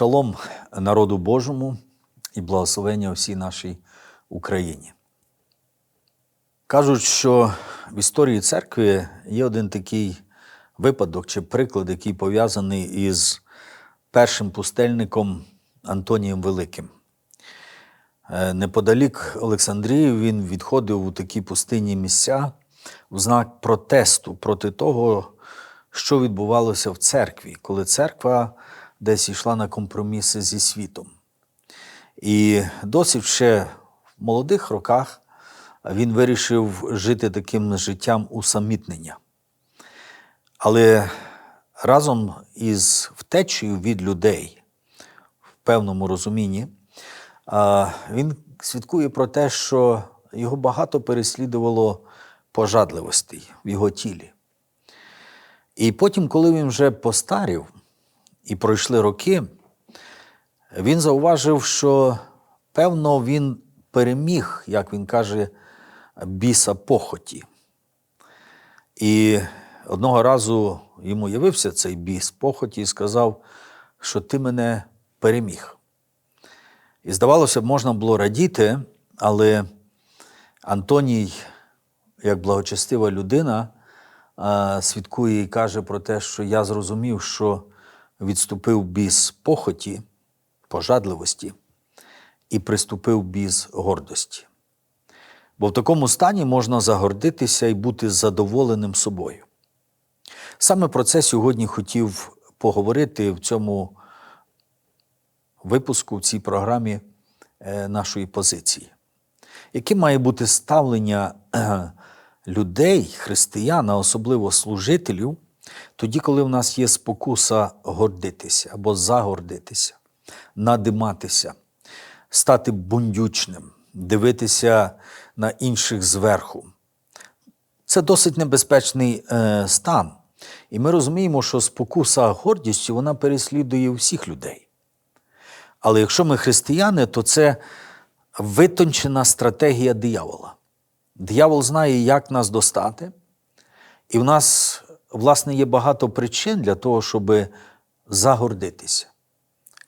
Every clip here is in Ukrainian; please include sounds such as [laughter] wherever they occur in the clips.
Шалом народу Божому і благословення всій нашій Україні. Кажуть, що в історії церкви є один такий випадок чи приклад, який пов'язаний із першим пустельником Антонієм Великим. Е, Неподалік Олександрії він відходив у такі пустинні місця в знак протесту проти того, що відбувалося в церкві, коли церква десь йшла на компроміси зі світом. І досить ще в молодих роках він вирішив жити таким життям усамітнення. Але разом із втечею від людей в певному розумінні, він свідкує про те, що його багато переслідувало пожадливостей в його тілі. І потім, коли він вже постарів і пройшли роки, він зауважив, що певно він переміг, як він каже, біса похоті. І одного разу йому явився цей біс похоті і сказав, що ти мене переміг. І здавалося б, можна було радіти, але Антоній, як благочестива людина, свідкує і каже про те, що я зрозумів, що відступив біс похоті, пожадливості і приступив біс гордості. Бо в такому стані можна загордитися і бути задоволеним собою. Саме про це сьогодні хотів поговорити в цьому випуску, в цій програмі е, нашої позиції. Яке має бути ставлення е, людей, християн, а особливо служителів, тоді, коли в нас є спокуса гордитися або загордитися, надиматися, стати бундючним, дивитися на інших зверху. Це досить небезпечний е, стан. І ми розуміємо, що спокуса гордістю вона переслідує всіх людей. Але якщо ми християни, то це витончена стратегія диявола. Диявол знає, як нас достати, і в нас, власне, є багато причин для того, щоб загордитися.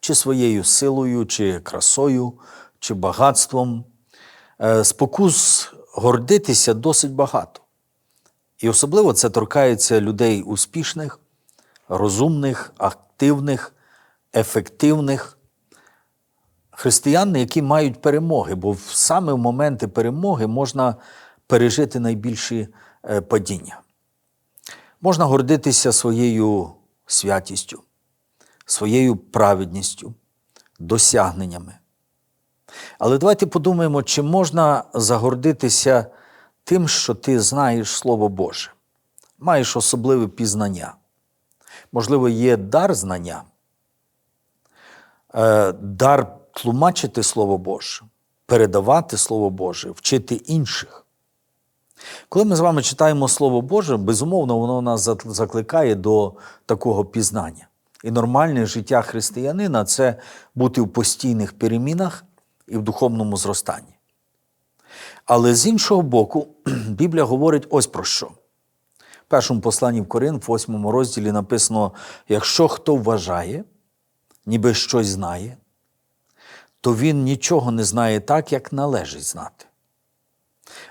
Чи своєю силою, чи красою, чи багатством. Е, Спокус гордитися досить багато. І особливо це торкається людей успішних, розумних, активних, ефективних християн, які мають перемоги, бо саме в моменти перемоги можна пережити найбільші е, падіння. Можна гордитися своєю святістю, своєю праведністю, досягненнями. Але давайте подумаємо, чи можна загордитися тим, що ти знаєш Слово Боже, маєш особливе пізнання. Можливо, є дар знання, е, дар тлумачити Слово Боже, передавати Слово Боже, вчити інших. Коли ми з вами читаємо Слово Боже, безумовно, воно нас закликає до такого пізнання. І нормальне життя християнина це бути в постійних перемінах і в духовному зростанні. Але з іншого боку, [clears throat] Біблія говорить ось про що. В першому посланні в Корин, в 8 розділі написано: якщо хто вважає, ніби щось знає, то він нічого не знає так, як належить знати.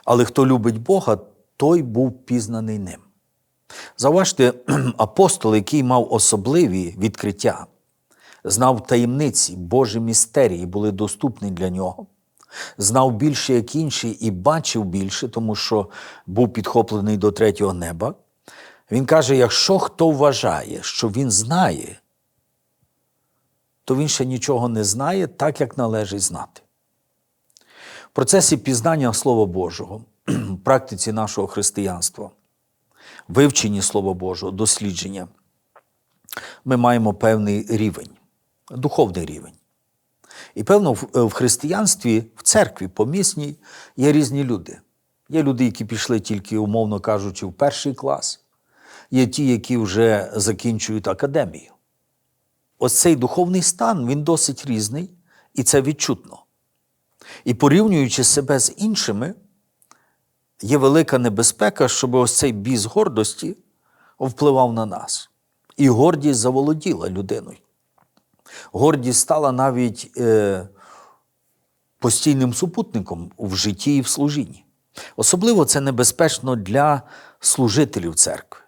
Але хто любить Бога, той був пізнаний ним. Зауважте, [clears throat] апостол, який мав особливі відкриття, знав таємниці, Божі містерії були доступні для нього, знав більше, як інші, і бачив більше, тому що був підхоплений до третього неба. Він каже: якщо хто вважає, що він знає, то він ще нічого не знає, так як належить знати. Процесі пізнання Слова Божого, практиці нашого християнства, вивченні Слова Божого, дослідження, ми маємо певний рівень, духовний рівень. І певно, в християнстві, в церкві помісній є різні люди. Є люди, які пішли тільки, умовно кажучи, в перший клас, є ті, які вже закінчують академію. Ось цей духовний стан він досить різний, і це відчутно. І порівнюючи себе з іншими, є велика небезпека, щоб ось цей біс гордості впливав на нас. І гордість заволоділа людиною. Гордість стала навіть е, постійним супутником в житті і в служінні. Особливо це небезпечно для служителів церкви,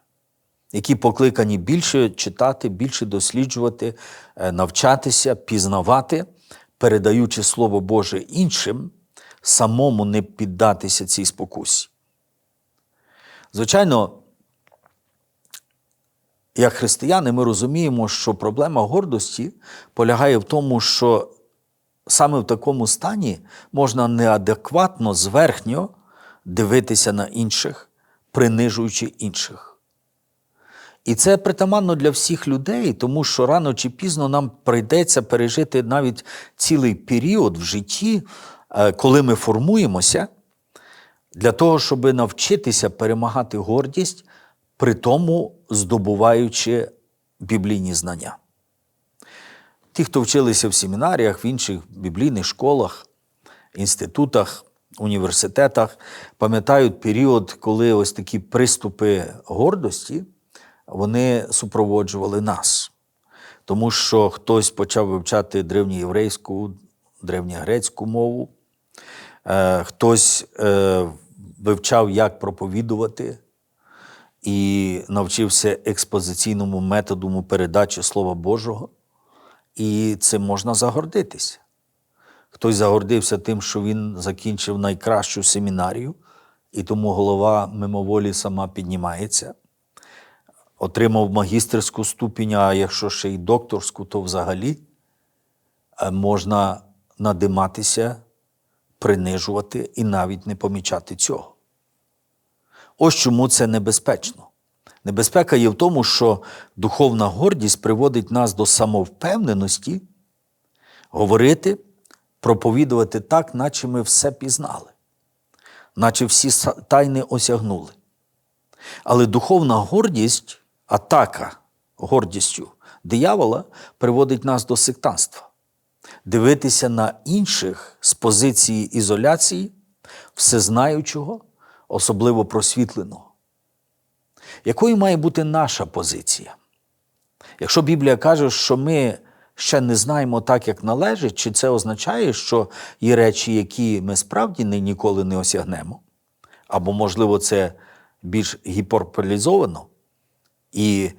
які покликані більше читати, більше досліджувати, е, навчатися, пізнавати, передаючи Слово Боже іншим, самому не піддатися цій спокусі. Звичайно, як християни, ми розуміємо, що проблема гордості полягає в тому, що саме в такому стані можна неадекватно, зверхньо дивитися на інших, принижуючи інших. І це притаманно для всіх людей, тому що рано чи пізно нам прийдеться пережити навіть цілий період в житті, е, коли ми формуємося, для того, щоб навчитися перемагати гордість, при тому здобуваючи біблійні знання. Ті, хто вчилися в семінаріях, в інших біблійних школах, інститутах, університетах, пам'ятають період, коли ось такі приступи гордості вони супроводжували нас. Тому що хтось почав вивчати древньоєврейську, древньогрецьку мову, е, хтось е, вивчав, як проповідувати, і навчився експозиційному методу передачі Слова Божого. І цим можна загордитися. Хтось загордився тим, що він закінчив найкращу семінарію, і тому голова мимоволі сама піднімається. Отримав магістерську ступінь, а якщо ще й докторську, то взагалі е, можна надиматися, принижувати і навіть не помічати цього. Ось чому це небезпечно. Небезпека є в тому, що духовна гордість приводить нас до самовпевненості говорити, проповідувати так, наче ми все пізнали, наче всі тайни осягнули. Але духовна гордість, атака гордістю диявола приводить нас до сектанства. Дивитися на інших з позиції ізоляції, всезнаючого, особливо просвітленого. Якою має бути наша позиція? Якщо Біблія каже, що ми ще не знаємо так, як належить, чи це означає, що є речі, які ми справді ніколи не осягнемо? Або, можливо, це більш гіперполізовано, і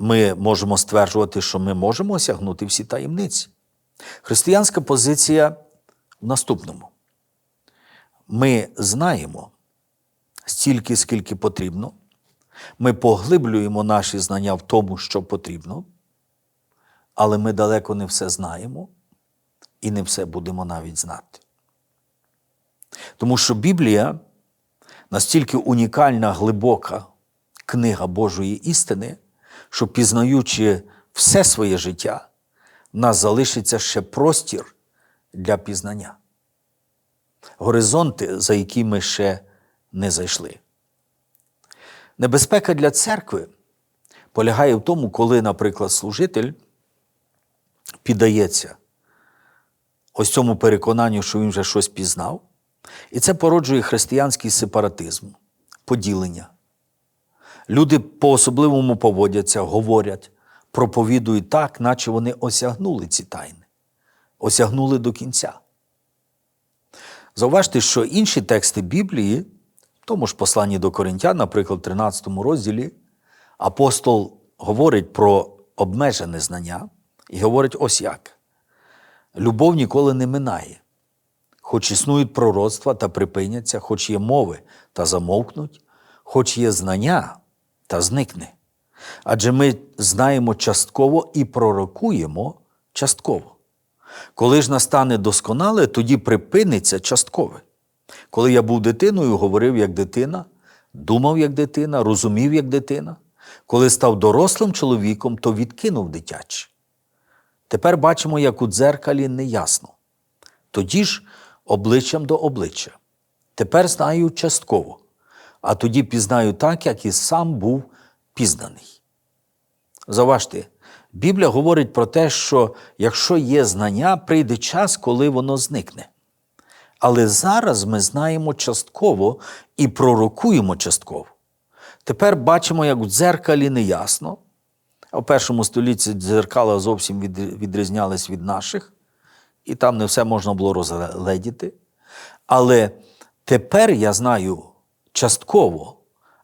ми можемо стверджувати, що ми можемо осягнути всі таємниці. Християнська позиція в наступному: ми знаємо стільки, скільки потрібно. Ми поглиблюємо наші знання в тому, що потрібно, але ми далеко не все знаємо і не все будемо навіть знати. Тому що Біблія настільки унікальна, глибока книга Божої істини, що пізнаючи все своє життя, в нас залишиться ще простір для пізнання, горизонти, за які ми ще не зайшли. Небезпека для церкви полягає в тому, коли, наприклад, служитель піддається ось цьому переконанню, що він вже щось пізнав, і це породжує християнський сепаратизм, поділення. Люди по-особливому поводяться, говорять, проповідують так, наче вони осягнули ці тайни, осягнули до кінця. Зауважте, що інші тексти Біблії в тому ж посланні до Коринтян, наприклад, в 13 розділі, апостол говорить про обмежене знання і говорить ось як. Любов ніколи не минає, хоч існують пророцтва та припиняться, хоч є мови та замовкнуть, хоч є знання та зникне. Адже ми знаємо частково і пророкуємо частково. Коли ж настане досконале, тоді припиниться часткове. Коли я був дитиною, говорив як дитина, думав як дитина, розумів як дитина. Коли став дорослим чоловіком, то відкинув дитяче. Тепер бачимо, як у дзеркалі неясно. Тоді ж обличчям до обличчя. Тепер знаю частково, а тоді пізнаю так, як і сам був пізнаний. Заважте, Біблія говорить про те, що якщо є знання, прийде час, коли воно зникне. Але зараз ми знаємо частково і пророкуємо частково. Тепер бачимо, як в дзеркалі неясно, А в першому столітті дзеркала зовсім відрізнялись від наших, і там не все можна було розгледіти. Але тепер я знаю частково,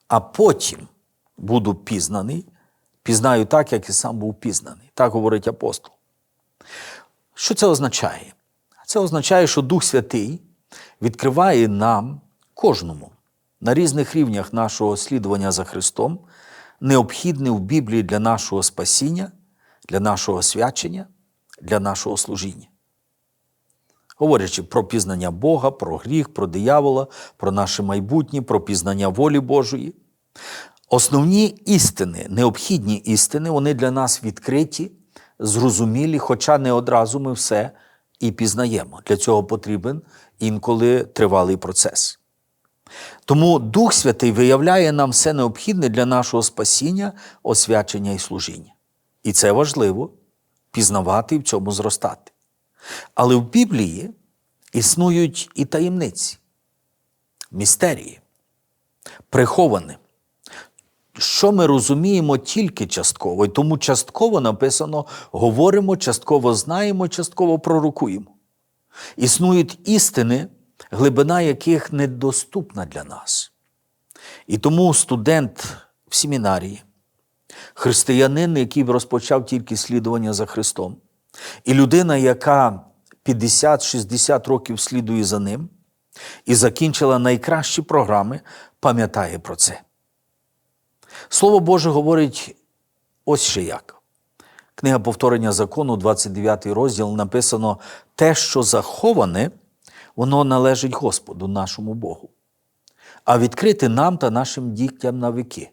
а потім буду пізнаний, пізнаю так, як і сам був пізнаний. Так говорить апостол. Що це означає? Це означає, що Дух Святий відкриває нам, кожному, на різних рівнях нашого слідування за Христом, необхідне в Біблії для нашого спасіння, для нашого свячення, для нашого служіння. Говорячи про пізнання Бога, про гріх, про диявола, про наше майбутнє, про пізнання волі Божої. Основні істини, необхідні істини, вони для нас відкриті, зрозумілі, хоча не одразу ми все і пізнаємо. Для цього потрібен інколи тривалий процес. Тому Дух Святий виявляє нам все необхідне для нашого спасіння, освячення і служіння. І це важливо пізнавати і в цьому зростати. Але в Біблії існують і таємниці, містерії, приховані. Що ми розуміємо тільки частково, і тому частково написано говоримо, частково знаємо, частково пророкуємо. Існують істини, глибина яких недоступна для нас. І тому студент в семінарії, християнин, який розпочав тільки слідування за Христом, і людина, яка 50-60 років слідує за ним і закінчила найкращі програми, пам'ятає про це. Слово Боже говорить ось ще як. Книга повторення закону, 29 розділ, написано: те, що заховане, воно належить Господу, нашому Богу, а відкрити нам та нашим дітям на віки,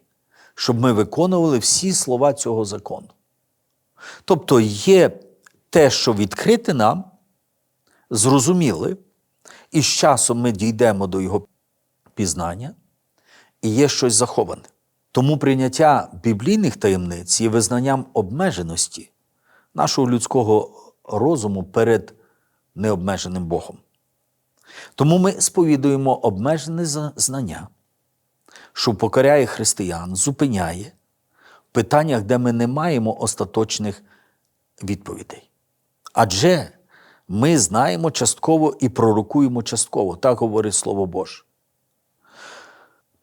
щоб ми виконували всі слова цього закону. Тобто є те, що відкрите нам, зрозуміли, і з часом ми дійдемо до його пізнання, і є щось заховане. Тому прийняття біблійних таємниць є визнанням обмеженості нашого людського розуму перед необмеженим Богом. Тому ми сповідуємо обмежене знання, що покоряє християн, зупиняє в питаннях, де ми не маємо остаточних відповідей. Адже ми знаємо частково і пророкуємо частково, так говорить Слово Боже.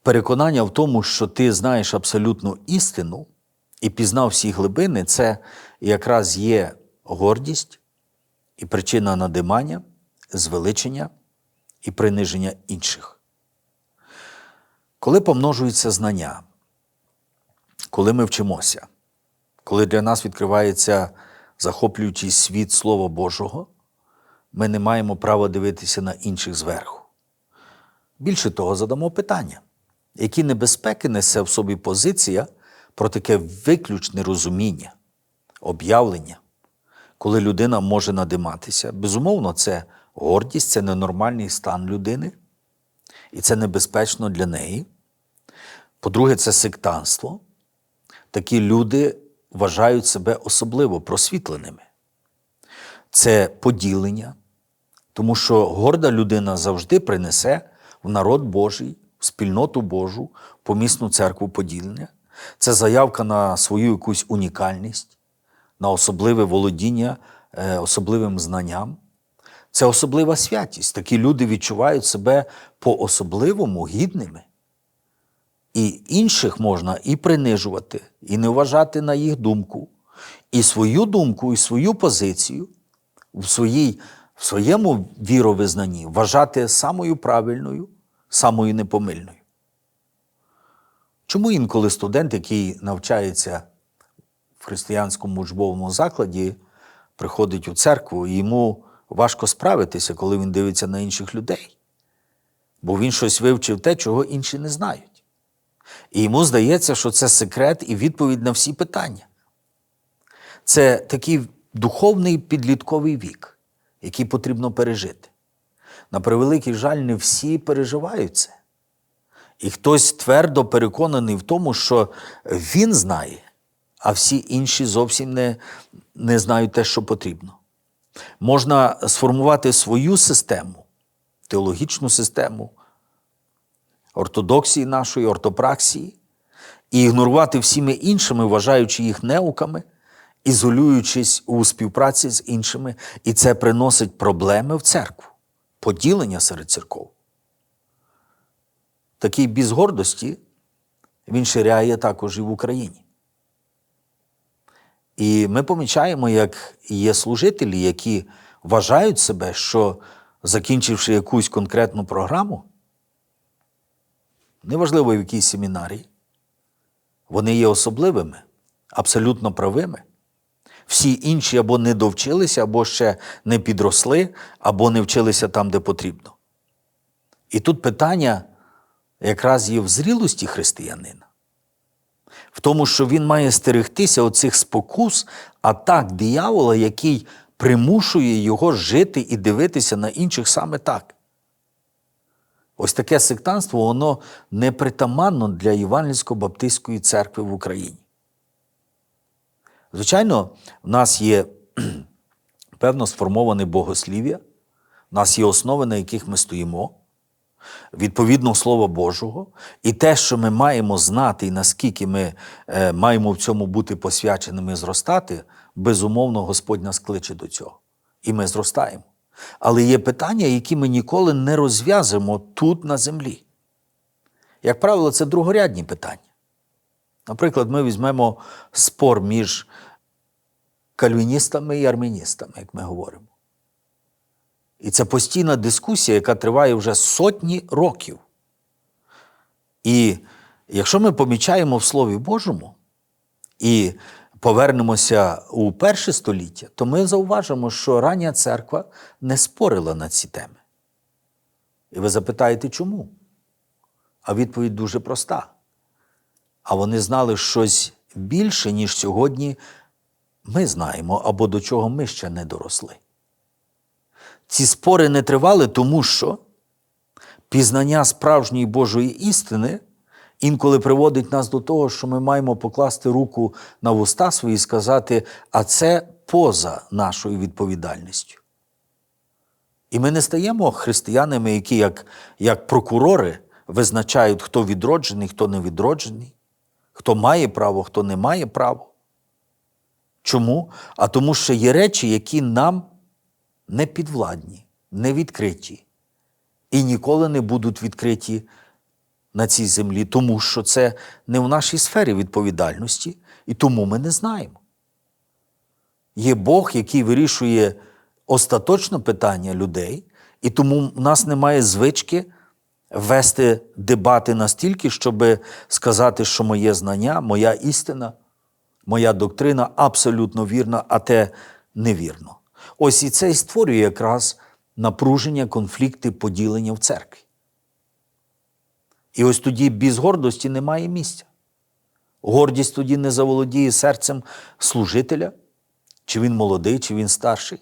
Переконання в тому, що ти знаєш абсолютну істину і пізнав всі глибини, це якраз є гордість і причина надимання, звеличення і приниження інших. Коли помножуються знання, коли ми вчимося, коли для нас відкривається захоплюючий світ Слова Божого, ми не маємо права дивитися на інших зверху. Більше того, задамо питання, які небезпеки несе в собі позиція про таке виключне розуміння, об'явлення, коли людина може надиматися. Безумовно, це гордість, це ненормальний стан людини, і це небезпечно для неї. По-друге, це сектанство. Такі люди вважають себе особливо просвітленими. Це поділення, тому що горда людина завжди принесе в народ Божий, в спільноту Божу, помісну церкву поділення. Це заявка на свою якусь унікальність, на особливе володіння е, особливим знанням. Це особлива святість. Такі люди відчувають себе по-особливому гідними. І інших можна і принижувати, і не вважати на їх думку, і свою думку, і свою позицію в, своїй, в своєму віровизнанні вважати самою правильною, самою непомильною. Чому інколи студент, який навчається в християнському учбовому закладі, приходить у церкву, і йому важко справитися, коли він дивиться на інших людей? Бо він щось вивчив те, чого інші не знають. І йому здається, що це секрет і відповідь на всі питання. Це такий духовний підлітковий вік, який потрібно пережити. На превеликий жаль, не всі переживають це. І хтось твердо переконаний в тому, що він знає, а всі інші зовсім не, не знають те, що потрібно. Можна сформувати свою систему, теологічну систему, ортодоксії нашої, ортопраксії, і ігнорувати всіми іншими, вважаючи їх неуками, ізолюючись у співпраці з іншими, і це приносить проблеми в церкву, поділення серед церков. Такий біз гордості він ширяє також і в Україні. І ми помічаємо, як є служителі, які вважають себе, що закінчивши якусь конкретну програму, неважливо в якій семінарії, вони є особливими, абсолютно правими. Всі інші або не довчилися, або ще не підросли, або не вчилися там, де потрібно. І тут питання якраз є в зрілості християнина, в тому, що він має стерегтися оцих спокус, атак диявола, який примушує його жити і дивитися на інших саме так. Ось таке сектанство, воно непритаманно для Євангельсько-Баптистської церкви в Україні. Звичайно, в нас є [clears throat] певно сформоване богослів'я, в нас є основи, на яких ми стоїмо, відповідно Слова Божого, і те, що ми маємо знати, і наскільки ми е, маємо в цьому бути посвяченими зростати, безумовно, Господь нас кличе до цього. І ми зростаємо. Але є питання, які ми ніколи не розв'язуємо тут на землі. Як правило, це другорядні питання. Наприклад, ми візьмемо спор між кальвіністами і арміністами, як ми говоримо. І це постійна дискусія, яка триває вже сотні років. І якщо ми помічаємо в Слові Божому і повернемося у перше століття, то ми зауважимо, що рання церква не спорила на ці теми. І ви запитаєте, чому? А відповідь дуже проста. А вони знали щось більше, ніж сьогодні ми знаємо, або до чого ми ще не доросли. Ці спори не тривали, тому що пізнання справжньої Божої істини інколи приводить нас до того, що ми маємо покласти руку на вуста свої і сказати, а це поза нашою відповідальністю. І ми не стаємо християнами, які, як, як прокурори, визначають, хто відроджений, хто не відроджений, хто має право, хто не має право. Чому? А тому, що є речі, які нам не підвладні, не відкриті і ніколи не будуть відкриті на цій землі, тому що це не в нашій сфері відповідальності, і тому ми не знаємо. Є Бог, який вирішує остаточно питання людей, і тому в нас немає звички вести дебати настільки, щоб сказати, що моє знання, моя істина, моя доктрина абсолютно вірна, а те невірно. Ось і це і створює якраз напруження, конфлікти, поділення в церкві. І ось тоді без гордості немає місця. Гордість тоді не заволодіє серцем служителя, чи він молодий, чи він старший.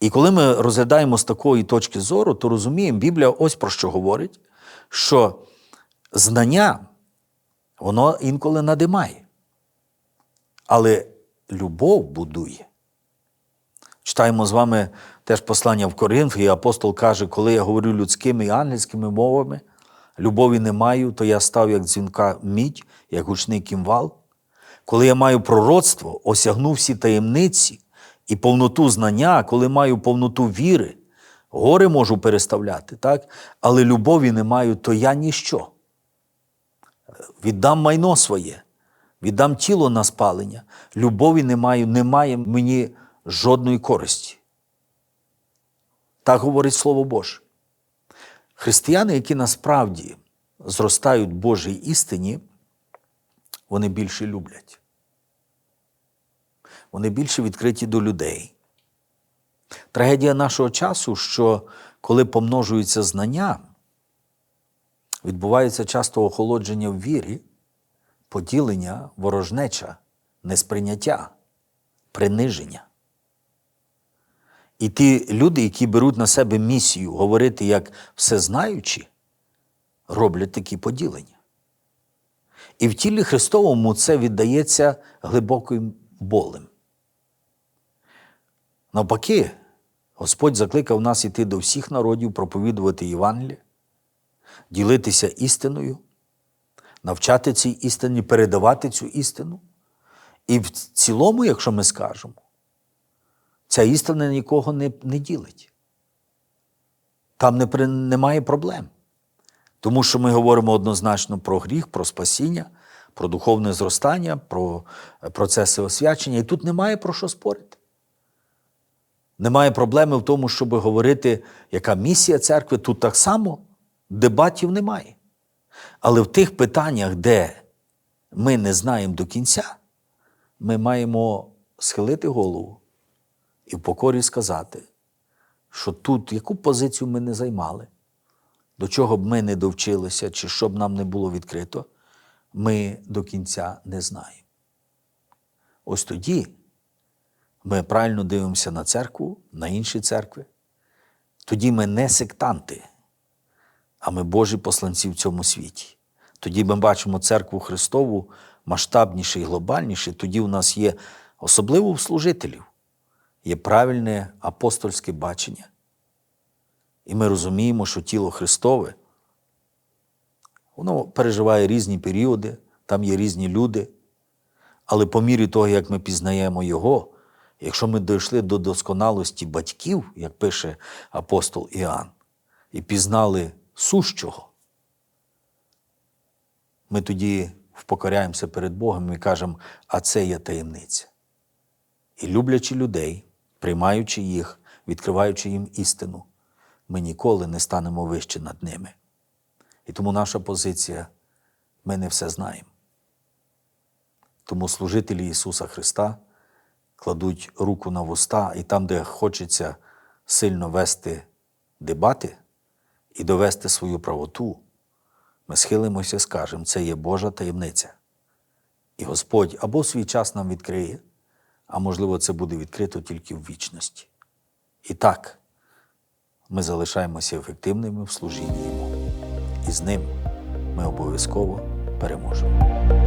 І коли ми розглядаємо з такої точки зору, то розуміємо, Біблія ось про що говорить, що знання, воно інколи надимає, але любов будує. Читаємо з вами теж послання в Коринф, і апостол каже, коли я говорю людськими і ангельськими мовами, любові не маю, то я став як дзвінка мідь, як гучний кімвал. Коли я маю пророцтво, осягну всі таємниці і повноту знання, коли маю повноту віри, гори можу переставляти, так? але любові не маю, то я ніщо. Віддам майно своє, віддам тіло на спалення, любові не маю, немає мені жодної користі. Так говорить Слово Боже. Християни, які насправді зростають в Божій істині, вони більше люблять. Вони більше відкриті до людей. Трагедія нашого часу, що коли помножуються знання, відбувається часто охолодження в вірі, поділення, ворожнеча, несприйняття, приниження. І ті люди, які беруть на себе місію говорити як всезнаючі, роблять такі поділення. І в тілі Христовому це віддається глибоким болем. Навпаки, Господь закликав нас іти до всіх народів, проповідувати Євангеліє, ділитися істиною, навчати цій істині, передавати цю істину. І в цілому, якщо ми скажемо, ця істина нікого не, не ділить. Там не, немає проблем. Тому що ми говоримо однозначно про гріх, про спасіння, про духовне зростання, про е, процеси освячення. І тут немає про що спорити. Немає проблеми в тому, щоб говорити, яка місія церкви. Тут так само дебатів немає. Але в тих питаннях, де ми не знаємо до кінця, ми маємо схилити голову і в покорі сказати, що тут яку позицію ми не займали, до чого б ми не довчилися, чи що б нам не було відкрито, ми до кінця не знаємо. Ось тоді ми правильно дивимося на церкву, на інші церкви. Тоді ми не сектанти, а ми Божі посланці в цьому світі. Тоді ми бачимо церкву Христову масштабніше і глобальніше. Тоді у нас є, особливо в служителів, є правильне апостольське бачення. І ми розуміємо, що тіло Христове, воно переживає різні періоди, там є різні люди. Але по мірі того, як ми пізнаємо Його, якщо ми дійшли до досконалості батьків, як пише апостол Іоанн, і пізнали сущого, ми тоді впокоряємося перед Богом і кажемо, а це є таємниця. І люблячи людей, приймаючи їх, відкриваючи їм істину, ми ніколи не станемо вище над ними. І тому наша позиція ми не все знаємо. Тому служителі Ісуса Христа кладуть руку на вуста, і там, де хочеться сильно вести дебати і довести свою правоту, ми схилимося і скажемо, це є Божа таємниця. І Господь або свій час нам відкриє, а можливо, це буде відкрито тільки в вічності. І так, ми залишаємося ефективними в служінні Йому. І з ним ми обов'язково переможемо.